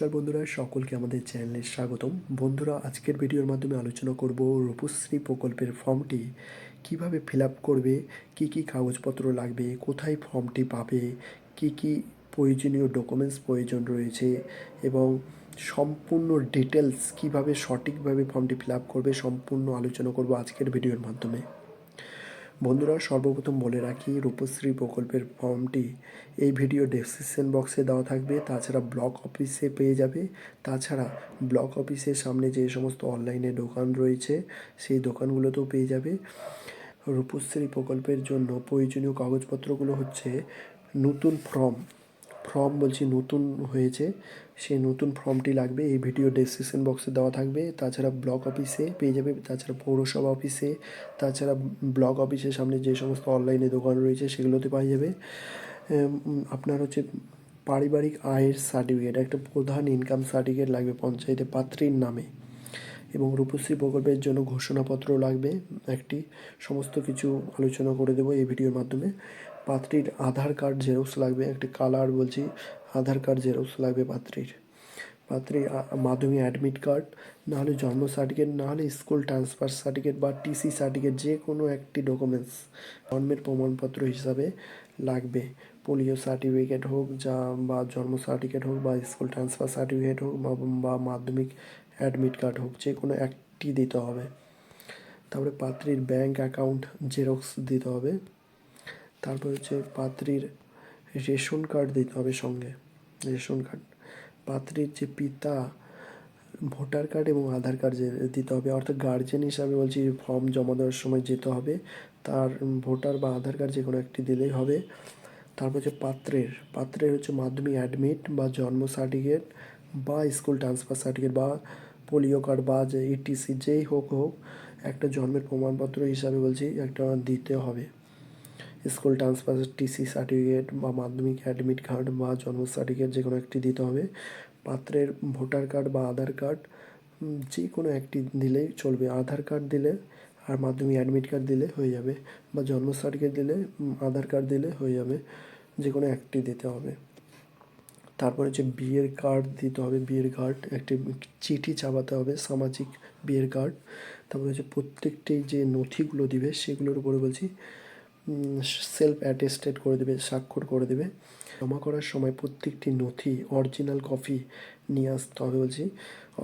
নমস্কার বন্ধুরা, সকলকে আমাদের চ্যানেলে স্বাগতম। বন্ধুরা, আজকের ভিডিওর মাধ্যমে আলোচনা করব রূপশ্রী প্রকল্পের ফর্মটি কীভাবে ফিল করবে, কী কী কাগজপত্র লাগবে, কোথায় ফর্মটি পাবে, কী কী প্রয়োজনীয় ডকুমেন্টস প্রয়োজন রয়েছে এবং সম্পূর্ণ ডিটেলস কীভাবে সঠিকভাবে ফর্মটি ফিল করবে সম্পূর্ণ আলোচনা করব আজকের ভিডিওর মাধ্যমে। বন্ধুরা, সর্বপ্রথম বলে রাখি, রূপশ্রী প্রকল্পের ফর্মটি এই ভিডিও ডেসক্রিপশন বক্সে দেওয়া থাকবে। তাছাড়া ব্লক অফিসে পেয়ে যাবে। তাছাড়া ব্লক অফিসের সামনে যে সমস্ত অনলাইনে দোকান রয়েছে, সেই দোকানগুলোতেও পেয়ে যাবে। রূপশ্রী প্রকল্পের জন্য প্রয়োজনীয় কাগজপত্রগুলো হচ্ছে নতুন ফর্ম ফর্ম বলছি নতুন হয়েছে, সেই নতুন ফর্মটি লাগবে, এই ভিডিও ডেসক্রিপশন বক্সে দেওয়া থাকবে। তাছাড়া ব্লক অফিসে পেয়ে যাবে, তাছাড়া পৌরসভা অফিসে তাছাড়া ব্লক অফিসের সামনে যে সমস্ত অনলাইনে দোকান রয়েছে, সেগুলোতে পাওয়া যাবে। আপনার হচ্ছে পারিবারিক আয়ের সার্টিফিকেট একটা প্রধান ইনকাম সার্টিফিকেট লাগবে পঞ্চায়েতে পাত্রীর নামে। এবং রূপশ্রী প্রকল্পের জন্য ঘোষণাপত্র লাগবে, একটি সমস্ত কিছু আলোচনা করে দেবো এই ভিডিওর মাধ্যমে। পাত্রীর আধার কার্ড জেরক্স লাগবে, একটি কালার বলছি, আধার কার্ড জেরক্স লাগবে পাত্রীর। পাত্রীর মাধ্যমিক অ্যাডমিট কার্ড নাহলে জন্ম সার্টিফিকেট নাহলে স্কুল ট্রান্সফার সার্টিফিকেট বা টিসি সার্টিফিকেট যে কোনো একটি ডকুমেন্টস জন্মের প্রমাণপত্র হিসাবে লাগবে। পোলিও সার্টিফিকেট হোক যা, বা জন্ম সার্টিফিকেট হোক, বা স্কুল ট্রান্সফার সার্টিফিকেট হোক, বা- মাধ্যমিক অ্যাডমিট কার্ড হোক যে কোনো একটি দিতে হবে। তারপরে পাত্রীর ব্যাংক অ্যাকাউন্ট জেরক্স দিতে হবে। তারপর হচ্ছে পাত্রীর রেশন কার্ড দিতে হবে সঙ্গে, রেশন কার্ড। পাত্রীর যে পিতা, ভোটার কার্ড এবং আধার কার্ড দিতে হবে, অর্থাৎ গার্জেন হিসাবে বলছি ফর্ম জমা দেওয়ার সময় যেতে হবে। তার ভোটার বা আধার কার্ড যে কোনো একটি দিলেই হবে। তারপর হচ্ছে পাত্রের পাত্রের হচ্ছে মাধ্যমিক অ্যাডমিট বা জন্ম সার্টিফিকেট বা স্কুল ট্রান্সফার সার্টিফিকেট বা পোলিও কার্ড বা যে ইটিসি যেই হোক হোক, একটা জন্মের প্রমাণপত্র হিসাবে বলছি একটা দিতে হবে। স্কুল ট্রান্সফার, টিসি সার্টিফিকেট বা মাধ্যমিক অ্যাডমিট কার্ড বা জন্ম সার্টিফিকেট যে কোনো একটি দিতে হবে। পাত্রের ভোটার কার্ড বা আধার কার্ড যে কোনো একটি দিলেই চলবে। আধার কার্ড দিলে আর মাধ্যমিক অ্যাডমিট কার্ড দিলে হয়ে যাবে বা জন্ম সার্টিফিকেট দিলে আধার কার্ড দিলে হয়ে যাবে যে কোনো একটি দিতে হবে। তারপরে হচ্ছে বিয়ের কার্ড দিতে হবে। বিয়ের কার্ড একটি চিঠি চাপাতে হবে, সামাজিক বিয়ের কার্ড। তারপরে হচ্ছে প্রত্যেকটি যে নথিগুলো দিবে সেগুলোর উপরে বলছি সেলফ অ্যাটেস্টেড করে দেবে, স্বাক্ষর করে দেবে। জমা করার সময় প্রত্যেকটি নথি অরিজিনাল কপি নিয়ে আসতে হবে বলছি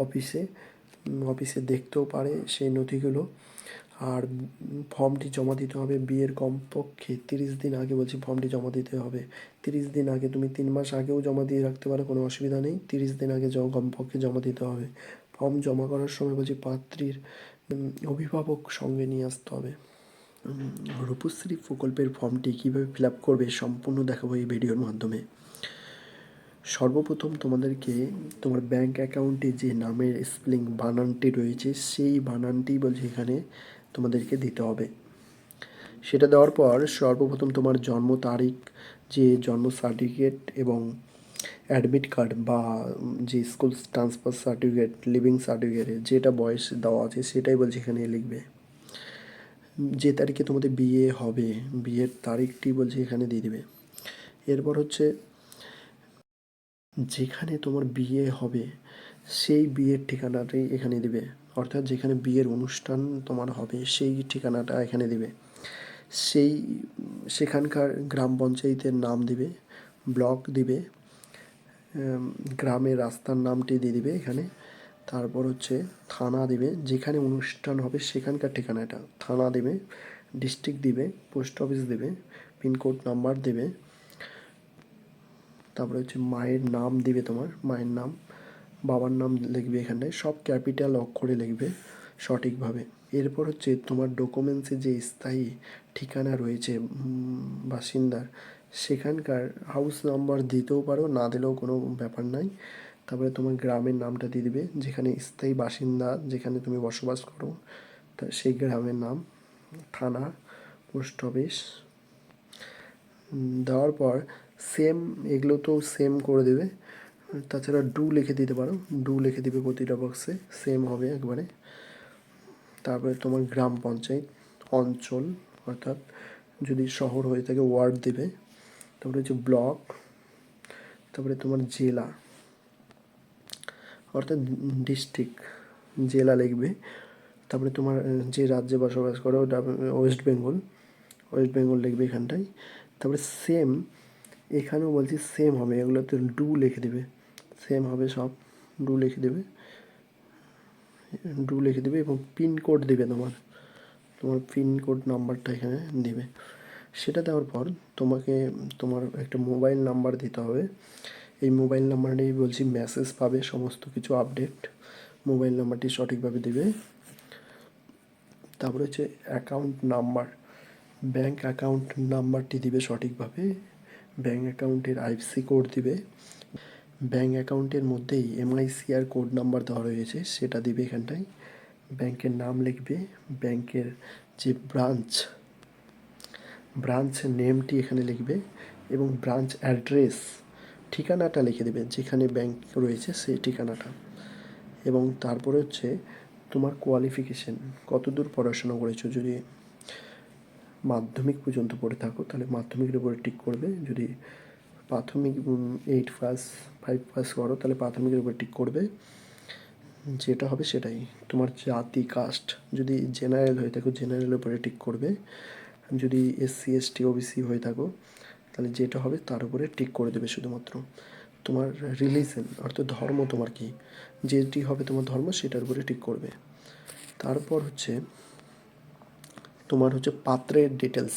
অফিসে অফিসে দেখতেও পারে সেই নথিগুলো। আর ফর্মটি জমা দিতে হবে বিয়ের কমপক্ষে তিরিশ দিন আগে বলছি ফর্মটি জমা দিতে হবে। তিরিশ দিন আগে তুমি তিন মাস আগেও জমা দিয়ে রাখতে পারো, কোনো অসুবিধা নেই। তিরিশ দিন আগে কমপক্ষে জমা দিতে হবে। ফর্ম জমা করার সময় বলছি পাত্রীর অভিভাবক সঙ্গে নিয়ে আসতে হবে। রূপশ্রী প্রকল্পের ফর্মটি কীভাবে ফিল আপ করবে সম্পূর্ণ দেখাবো এই ভিডিওর মাধ্যমে। সর্বপ্রথম তোমাদেরকে তোমার ব্যাংক অ্যাকাউন্টে যে নামের স্পেলিং বানানটি রয়েছে, সেই বানানটি বলছে এখানে তোমাদেরকে দিতে হবে। সেটা দেওয়ার পর সর্বপ্রথম তোমার জন্ম তারিখ, যে জন্ম সার্টিফিকেট এবং অ্যাডমিট কার্ড বা যে স্কুল ট্রান্সফার সার্টিফিকেট লিভিং সার্টিফিকেটে যেটা বয়স দেওয়া আছে সেটাই বলছে এখানে লিখবে। যে তারিখে তোমাদের বিয়ে হবে, বিয়ের তারিখটি বলছে এখানে দিয়ে দিবে। এরপর হচ্ছে, যেখানে তোমার বিয়ে হবে, সেই বিয়ের ঠিকানাটাই এখানে দিবে। অর্থাৎ যেখানে বিয়ের অনুষ্ঠান তোমার হবে, সেই ঠিকানাটা এখানে দিবে। সেই, সেখানকার গ্রাম পঞ্চায়েতের নাম দিবে, ব্লক দিবে গ্রামের রাস্তার নামটি দিয়ে দিবে এখানে। তারপর হচ্ছে থানা দিবে, যেখানে অনুষ্ঠান হবে সেখানকার ঠিকানাটা। থানা দেবে ডিস্ট্রিক্ট দিবে পোস্ট অফিস দেবে পিনকোড নাম্বার দেবে। তারপরে হচ্ছে মায়ের নাম দিবে তোমার, মায়ের নাম, বাবার নাম লিখবে এখানটায়, সব ক্যাপিটাল অক্ষরে লিখবে সঠিকভাবে। এরপর হচ্ছে তোমার ডকুমেন্টসে যে স্থায়ী ঠিকানা রয়েছে বাসিন্দার, সেখানকার হাউস নাম্বার দিতেও পারো, না দিলেও কোনো ব্যাপার নাই। তারপরে তোমার গ্রামের নামটা দিয়ে দিবে, যেখানে স্থায়ী বাসিন্দা যেখানে তুমি বসবাস করো, তা সেই গ্রামের নাম, থানা, পোস্ট অফিস। দেওয়ার পর সেম এগুলো তো সেম করে দেবে। তাছাড়া ডু লিখে দিতে পারো ডু লিখে দিবে প্রতিটা বক্সে সেম হবে একবারে। তারপরে তোমার গ্রাম পঞ্চায়েত, অঞ্চল, অর্থাৎ যদি শহর হয়ে থাকে ওয়ার্ড দেবে। তারপরে হচ্ছে ব্লক তারপরে তোমার জেলা। অর্থাৎ ডিস্ট্রিক্ট জেলা লিখবে। তারপরে তোমার যে রাজ্যে বসবাস করো ওটা ওয়েস্ট বেঙ্গল ওয়েস্ট বেঙ্গল লিখবে এখানটায়। তারপরে সেম, এখানেও বলছি সেম হবে, এগুলোতে ডু লিখে দেবে। সেম হবে সব, ডু লিখে দেবে। ডু লিখে দেবে এবং পিনকোড দেবে তোমার। তোমার পিনকোড নাম্বারটা এখানে দেবে। সেটা দেওয়ার পর তোমাকে, তোমার একটা মোবাইল নাম্বার দিতে হবে। এই মোবাইল নাম্বারটাই বলছি মেসেজ পাবে, সমস্ত কিছু আপডেট মোবাইল নাম্বারটি সঠিকভাবে দেবে। তারপরে হচ্ছে অ্যাকাউন্ট নাম্বার ব্যাংক অ্যাকাউন্ট নাম্বারটি দিবে সঠিকভাবে। ব্যাংক অ্যাকাউন্টের আইএফসি কোড দিবে। ব্যাংক অ্যাকাউন্টের মধ্যেই এমআইসিআর কোড নাম্বার দেওয়া রয়েছে, সেটা দিবে এখানটায়। ব্যাংকের নাম লিখবে ব্যাংকের যে ব্রাঞ্চ ব্রাঞ্চ নেমটি এখানে লিখবে এবং ব্রাঞ্চ অ্যাড্রেস ঠিকানাটা লিখে দেবে যেখানে ব্যাংক রয়েছে সেই ঠিকানাটা। এবং তারপরে হচ্ছে তোমার কোয়ালিফিকেশন কতদূর পড়াশোনা করেছ? যদি মাধ্যমিক পর্যন্ত পড়ে থাকো, তাহলে মাধ্যমিকের উপরে টিক করবে। যদি প্রাথমিক এইট পাস ফাইভ পাস করো, তাহলে প্রাথমিকের উপরে টিক করবে। যেটা হবে সেটাই। তোমার জাতি কাস্ট যদি জেনারেল হয়ে থাকো জেনারেলের উপরে টিক করবে। যদি এসসি এসটি ওবিসি হয়ে থাকো তাহলে যেটা হবে তার উপরে টিক করে দেবে শুধুমাত্র। তোমার রিলিজন অর্থাৎ ধর্ম তোমার কি? যেটি হবে তোমার ধর্ম, সেটার উপরে টিক করবে। তারপর হচ্ছে তোমার হচ্ছে পাত্রের ডিটেলস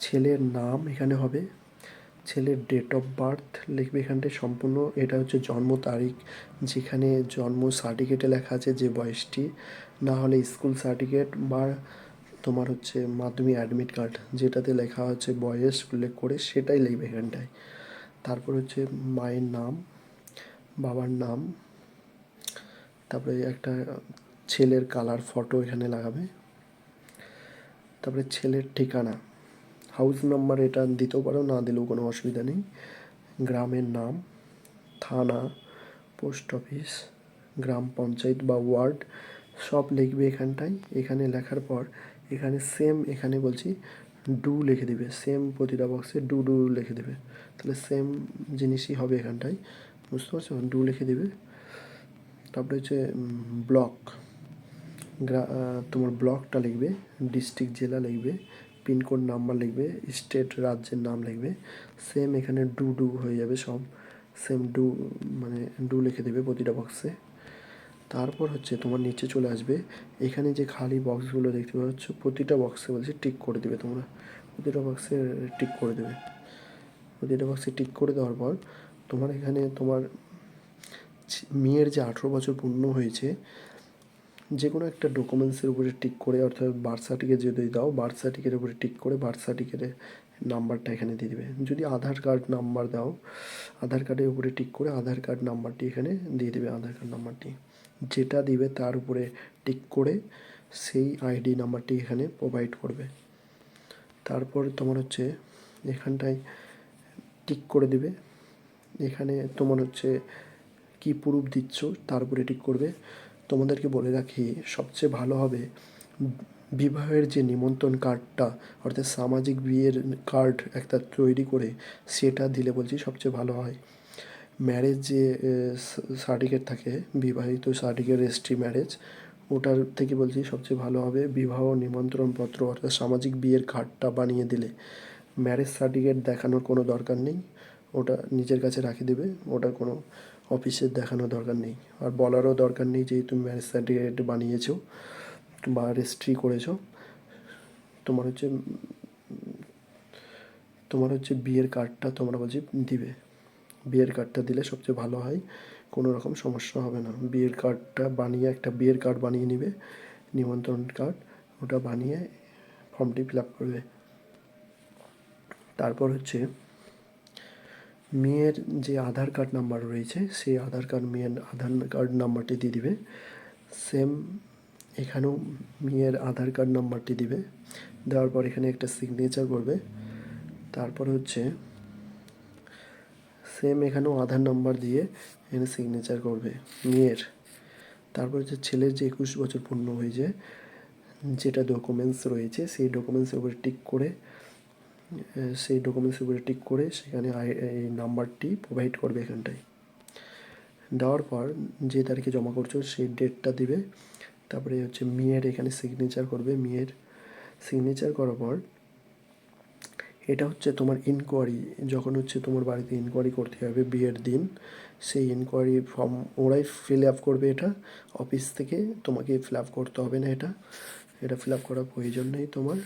ছেলের নাম এখানে হবে, ছেলের ডেট অফ বার্থ লিখবে এখানটায় সম্পূর্ণ, এটা হচ্ছে জন্ম তারিখ। যেখানে জন্ম সার্টিফিকেটে লেখা আছে যে বয়সটি, না হলে স্কুল সার্টিফিকেট বা তোমার হচ্ছে মাধ্যমিক অ্যাডমিট কার্ড যেটাতে লেখা হচ্ছে বয়স উল্লেখ করে সেটাই লিখবে এখানটায়। তারপর হচ্ছে মায়ের নাম, বাবার নাম, তারপরে একটা ছেলের কালার ফটো এখানে লাগাবে। তারপরে ছেলের ঠিকানা হাউস নাম্বার এটা দিতেও পারো, না দিলেও কোনো অসুবিধা নেই। গ্রামের নাম, থানা পোস্ট অফিস গ্রাম পঞ্চায়েত বা ওয়ার্ড সব লিখবে এখানটায়। এখানে লেখার পর এখানে সেম এখানে বলছি ডু লিখে দেবে। সেম প্রতিটা বক্সে ডু ডু লিখে দেবে। তাহলে সেম জিনিসই হবে এখানটায়। বুঝতে পারছ? ডু লিখে দেবে। তারপরে হচ্ছে ব্লক তোমার ব্লকটা লিখবে ডিস্ট্রিক্ট জেলা লিখবে পিনকোড নাম্বার লিখবে স্টেট রাজ্যের নাম লিখবে। সেম এখানে ডু ডু হয়ে যাবে সব। সেম ডু মানে ডু লিখে দেবে প্রতিটা বক্সে তারপর হচ্ছে তোমার নিচে চলে আসবে। এখানে যে খালি বক্সগুলো দেখতে পাচ্ছ প্রতিটা বক্সে বলছে টিক করে দেবে তোমরা। প্রতিটা বক্সে টিক করে দেবে। প্রতিটা বক্সে টিক করে দেওয়ার পর তোমার এখানে তোমার মেয়ের যে আঠেরো বছর পূর্ণ হয়েছে যে কোনো একটা ডকুমেন্টসের উপরে টিক করে, অর্থাৎ বার্থ সার্টিফিকেট যদি দাও বার্থ সার্টিফিকেটের উপরে টিক করে বার্থ সার্টিফিকেটের নাম্বারটা এখানে দিয়ে দেবে। যদি আধার কার্ড নাম্বার দাও, আধার কার্ডের উপরে টিক করে আধার কার্ড নাম্বারটি এখানে দিয়ে দেবে, আধার কার্ড নাম্বারটি যেটা দিবে তার উপরে টিক করে সেই আইডি নাম্বারটি এখানে প্রোভাইড করবে। তারপর তোমার হচ্ছে এখানটায় টিক করে দিবে। এখানে তোমার হচ্ছে কি প্রুফ দিচ্ছ তার উপরে টিক করবে। তোমাদেরকে বলে রাখি, সবচেয়ে ভালো হবে বিবাহের যে নিমন্ত্রণ কার্ডটা, অর্থাৎ সামাজিক বিয়ের কার্ড একটা তৈরি করে, সেটা দিলে বলছি সবচেয়ে ভালো হয়। ম্যারেজ যে সার্টিফিকেট থাকে, বিবাহিত সার্টিফিকেট রেজিস্ট্রি ম্যারেজ ওটার থেকে বলছি সবচেয়ে ভালো হবে বিবাহ নিমন্ত্রণপত্র অর্থাৎ সামাজিক বিয়ের কার্ডটা বানিয়ে দিলে। ম্যারেজ সার্টিফিকেট দেখানোর কোনো দরকার নেই, ওটা নিজের কাছে রাখে দেবে, ওটা কোনো অফিসে দেখানোর দরকার নেই। আর বলারও দরকার নেই যে তুমি ম্যারেজ সার্টিফিকেট বানিয়েছো বা রেজিস্ট্রি করেছ। তোমার হচ্ছে তোমার হচ্ছে বিয়ের কার্ডটা তোমরা বলছি দিবে। বিয়ের কার্ডটা দিলে সবচেয়ে ভালো হয়। কোনো রকম সমস্যা হবে না। বিয়ের কার্ডটা বানিয়ে একটা বিয়ের কার্ড বানিয়ে নিবে, নিমন্ত্রণ কার্ড ওটা বানিয়ে ফর্মটি ফিল আপ করবে। তারপর হচ্ছে মেয়ের যে আধার কার্ড নাম্বার রয়েছে, সেই আধার কার্ড মেয়ের আধার কার্ড নাম্বারটি দিয়ে দিবে। সেম এখানেও মেয়ের আধার কার্ড নাম্বারটি দিবে। দেওয়ার পর এখানে একটা সিগনেচার করবে। তারপর হচ্ছে সেম এখানেও আধার নাম্বার দিয়ে এখানে সিগনেচার করবে, মেয়ের। তারপর হচ্ছে ছেলের যে একুশ বছর পূর্ণ হয়েছে, যেটা ডকুমেন্টস রয়েছে, সেই ডকুমেন্টসের উপরে টিক করে সেই ডকুমেন্টসের উপরে টিক করে সেখানে এই নাম্বারটি প্রোভাইড করবে এখানটায়। দেওয়ার পর যে তারিখে জমা করছ সেই ডেটটা দিবে। তারপরে হচ্ছে মেয়ের এখানে সিগনেচার করবে, মেয়ের। সিগনেচার করার পর এটা হচ্ছে তোমার ইনকোয়ারি যখন হচ্ছে তোমার বাড়িতে ইনকোয়ারি করতে হবে বিয়ের দিন, সেই ইনকোয়ারি ফর্ম ওরাই ফিল আপ করবে এটা অফিস থেকে তোমাকে ফিল আপ করতে হবে না এটা এটা ফিল আপ করার প্রয়োজন নেই তোমার।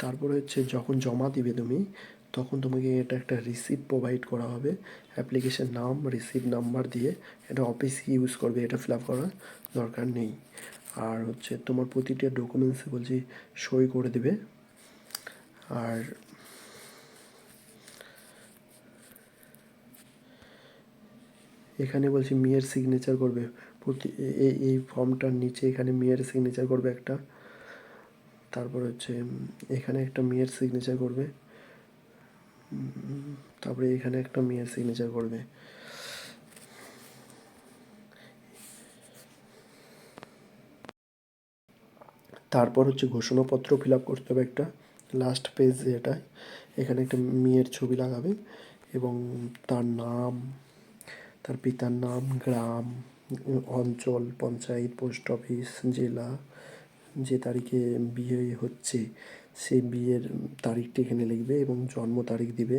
তারপরে হচ্ছে যখন জমা দিবে তুমি, তখন তোমাকে এটা একটা রিসিপ্ট প্রোভাইড করা হবে অ্যাপ্লিকেশন নাম রিসিপ্ট নাম্বার দিয়ে, এটা অফিস ইউজ করবে এটা ফিল আপ করার দরকার নেই। আর হচ্ছে তোমার প্রতিটা ডকুমেন্টসে বলছি সই করে দেবে। আর এখানে বলছি মেয়ের সিগনেচার করবে। প্রতি এই ফর্মটার নিচে এখানে মেয়ের সিগনেচার করবে একটা। তারপর হচ্ছে এখানে একটা মেয়ের সিগনেচার করবে। তারপরে এখানে একটা মেয়ের সিগনেচার করবে। তারপর হচ্ছে ঘোষণাপত্র ফিল আপ করতে হবে একটা। লাস্ট পেজ এটা এখানে একটা মেয়ের ছবি লাগাবে এবং তার নাম, তার পিতার নাম, গ্রাম, অঞ্চল, পঞ্চায়েত পোস্ট অফিস জেলা, যে তারিখে বিয়ে হচ্ছে, সেই বিয়ের তারিখটি এখানে লিখবে এবং জন্ম তারিখ দিবে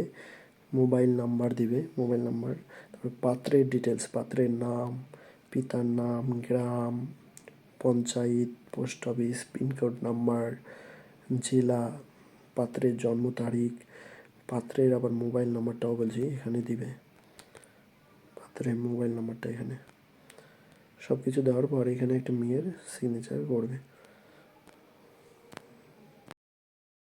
মোবাইল নাম্বার দিবে মোবাইল নাম্বার তারপর পাত্রের ডিটেলস পাত্রের নাম, পিতার নাম, গ্রাম, panchayat post office pin code number জেলা পাত্রের জন্ম তারিখ, পাত্রের আবার মোবাইল নাম্বারটাও বলছি, এখানে দিবে। পাত্রের মোবাইল নাম্বারটা এখানে। সব কিছু দেওয়ার পর এখানে একটা মেয়ের সিগনেচার করবে।